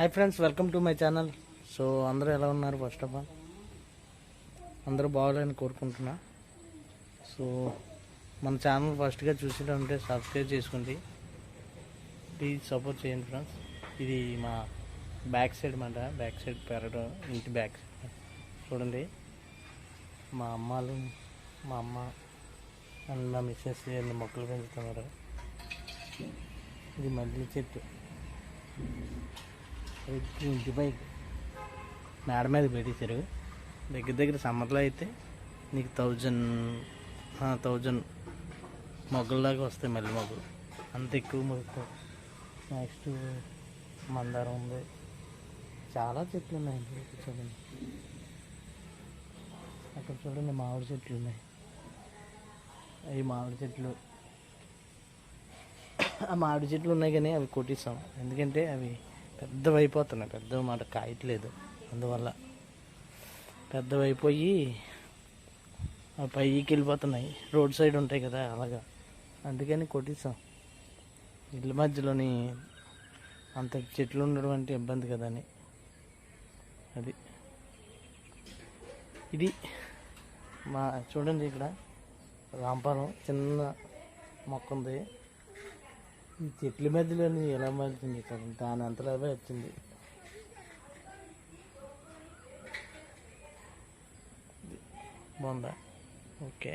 Hi friends welcome to my channel so అందరూ ఎలా ఉన్నారు? ఫస్ట్ ఆఫ్ ఆల్ అందరూ బాగోలేని కోరుకుంటున్నా. సో మన ఛానల్ ఫస్ట్గా ఉంటే సబ్స్క్రైబ్ చేసుకోండి. ప్లీజ్ సపోర్ట్ చేయండి ఫ్రెండ్స్ ఇది మా బ్యాక్ సైడ్ మాట. బ్యాక్ సైడ్ పెరగడం ఇంటి బ్యాక్ సైడ్ చూడండి. మా అమ్మాలు మా అమ్మ అండ్ మా మిస్సెస్ అన్ని మొక్కలు పెంచుతున్నారు. ఇది మల్లి చెట్టు. ఇంటిపై ఇంటి పైకి మేడ మీద పెట్టేశారు. దగ్గర దగ్గర సమ్మర్లో అయితే నీకు థౌజండ్ థౌజండ్ మొగ్గల దాకా వస్తాయి మళ్ళీ మొగ్గలు. అంత ఎక్కువ మొగ్గు. నెక్స్ట్ మందారం ఉంది. చాలా చెట్లు ఉన్నాయండి ఇక్కడ చూడండి. అక్కడ చూడండి మామిడి చెట్లు ఉన్నాయి. అవి మామిడి చెట్లు. ఆ మామిడి చెట్లు ఉన్నాయి కానీ అవి కొట్టిస్తాం. ఎందుకంటే అవి పెద్దవి పెద్ద మాట కాయట్లేదు. అందువల్ల పెద్దవైపోయి ఆ పైకి వెళ్ళిపోతున్నాయి. రోడ్ సైడ్ ఉంటాయి కదా అలాగా. అందుకని కొట్టేసాం ఇళ్ళ మధ్యలోని అంత చెట్లు ఉండడం అంటే ఇబ్బంది కదా అని. అది. ఇది మా చూడండి ఇక్కడ రాంపారం. చిన్న మొక్క ఉంది. ఈ చెట్ల మధ్యలోని ఎలా మారుతుంది కదా దాని అంతలో వచ్చింది. బాగుందా ఓకే.